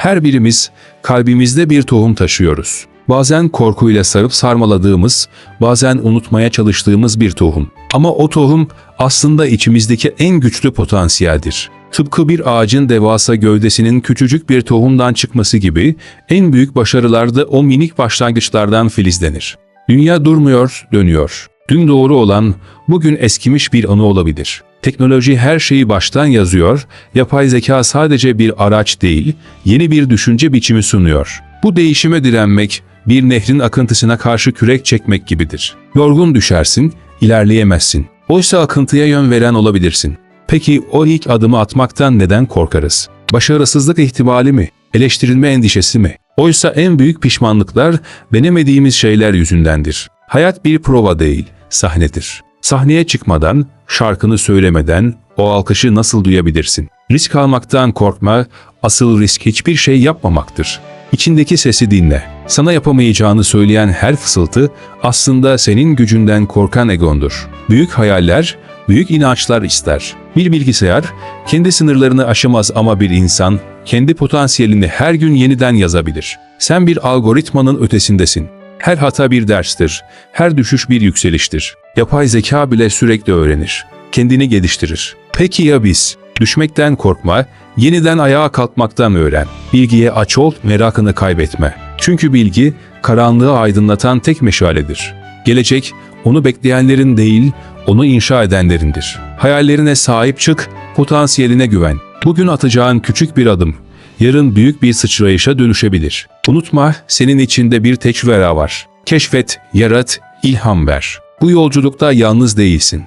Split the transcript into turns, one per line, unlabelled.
Her birimiz kalbimizde bir tohum taşıyoruz. Bazen korkuyla sarıp sarmaladığımız, bazen unutmaya çalıştığımız bir tohum. Ama o tohum aslında içimizdeki en güçlü potansiyeldir. Tıpkı bir ağacın devasa gövdesinin küçücük bir tohumdan çıkması gibi en büyük başarılar da o minik başlangıçlardan filizlenir. Dünya durmuyor, dönüyor. Dün doğru olan bugün eskimiş bir anı olabilir. Teknoloji her şeyi baştan yazıyor, yapay zeka sadece bir araç değil, yeni bir düşünce biçimi sunuyor. Bu değişime direnmek, bir nehrin akıntısına karşı kürek çekmek gibidir. Yorgun düşersin, ilerleyemezsin. Oysa akıntıya yön veren olabilirsin. Peki o ilk adımı atmaktan neden korkarız? Başarısızlık ihtimali mi? Eleştirilme endişesi mi? Oysa en büyük pişmanlıklar denemediğimiz şeyler yüzündendir. Hayat bir prova değil, sahnedir. Sahneye çıkmadan, şarkını söylemeden o alkışı nasıl duyabilirsin? Risk almaktan korkma, asıl risk hiçbir şey yapmamaktır. İçindeki sesi dinle. Sana yapamayacağını söyleyen her fısıltı aslında senin gücünden korkan egondur. Büyük hayaller, büyük inançlar ister. Bir bilgisayar kendi sınırlarını aşamaz ama bir insan kendi potansiyelini her gün yeniden yazabilir. Sen bir algoritmanın ötesindesin. Her hata bir derstir, her düşüş bir yükseliştir. Yapay zeka bile sürekli öğrenir, kendini geliştirir. Peki ya biz? Düşmekten korkma, yeniden ayağa kalkmaktan öğren. Bilgiye aç ol, merakını kaybetme. Çünkü bilgi, karanlığı aydınlatan tek meşaledir. Gelecek, onu bekleyenlerin değil, onu inşa edenlerindir. Hayallerine sahip çık, potansiyeline güven. Bugün atacağın küçük bir adım, yarın büyük bir sıçrayışa dönüşebilir. Unutma, senin içinde bir tecrübe var. Keşfet, yarat, ilham ver. Bu yolculukta yalnız değilsin.